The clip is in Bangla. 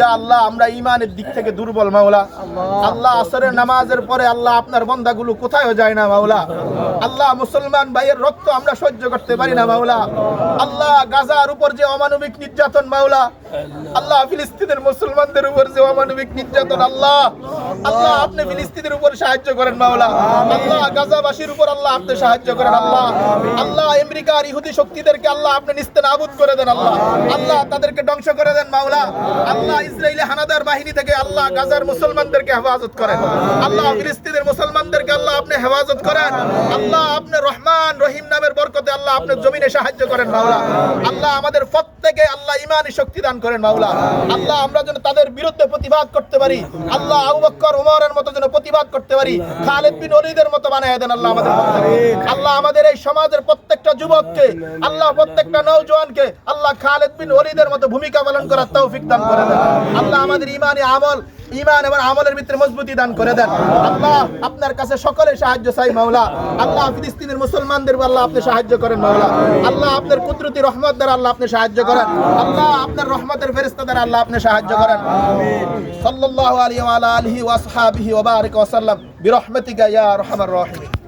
ইয়া আল্লাহ, আমরা ইমানের দিক থেকে দুর্বল, মাওলা। আল্লাহ আসরের নামাজের পরে আল্লাহ আপনার বন্দাগুলো কোথায়ও যায় না, মাওলা? আল্লাহ মুসলমান ভাইয়ের রক্ত আমরা সহ্য করতে পারি না, মাওলা। আল্লাহ গাজার উপর যে অমানবিক নির্যাতন, মাওলা। আল্লাহ ফিলিস্তিনের মুসলমানদের উপর যে অমানবিক নির্যাতন, আল্লাহ। আল্লাহ, আপনি ফিলিস্তিনের উপর সাহায্য করেন, মাওলা। আল্লাহ গাজাবাসীর উপর আল্লাহ আপনি সাহায্য করেন, আল্লাহ। আল্লাহ আমেরিকার ইহুদি শক্তিদেরকে আল্লাহ আপনি নিস্তে নাবুদ করে দেন, আল্লাহ। আল্লাহ তাদেরকে ধ্বংস করে দেন, মাওলা। আল্লাহ ইসরায়েলি হানাদার বাহিনী থেকে আল্লাহ গাজার মুসলমানদেরকে হেফাজত করেন। আল্লাহ ফিলিস্তিনের মুসলমানদেরকে আল্লাহ আপনি হেফাজত করেন। আল্লাহ আপনি রহমান রহিম নামের বরকতে আল্লাহ আপনি জমিনে সাহায্য করেন, মাওলা। আল্লাহ আমাদের প্রত্যেকে আল্লাহ ইমানি শক্তি দান করেন, মাওলা। আল্লাহ আমরা যেন তাদের বিরুদ্ধে প্রতিবাদ করতে পারি। আল্লাহ আবু বকর উমরের মতো যেন প্রতিবাদ করতে পারি। খালেদ বিন ওলিদের মতো বানায় দেন আল্লাহ আমাদের আল্লাহ আমাদের এই সমাজের প্রত্যেকটা যুবককে, আল্লাহ প্রত্যেকটা নওজোয়ানকে, আল্লাহ খালেদ বিন ওলিদের মতো ভূমিকা পালন করার তৌফিক দান করে দেন। আল্লাহ আমাদের ইমানি আমল। ইমান এবং আমলের ভিতরে মজবুতি দান করে দেন। আল্লাহ আপনার কাছে সকলে সাহায্য চাই, মাওলা। আল্লাহ ফিলিস্তিনের মুসলমানদের আল্লাহ আপনি সাহায্য করেন, মাওলা। আল্লাহ আপনার কুদরতি রহমত দ্বারা আল্লাহ আপনি সাহায্য করেন। আল্লাহ আপনার রহমতের ফেরেশতা দ্বারা আল্লাহ আপনি সাহায্য করেন। সাল্লাল্লাহু আলাইহি ওয়া আলা আলিহি ওয়া আসহাবিহি ওয়া বারিক ওয়া সাল্লাম। বিরহমাতিকা ইয়া আরহামার রাহিমিন।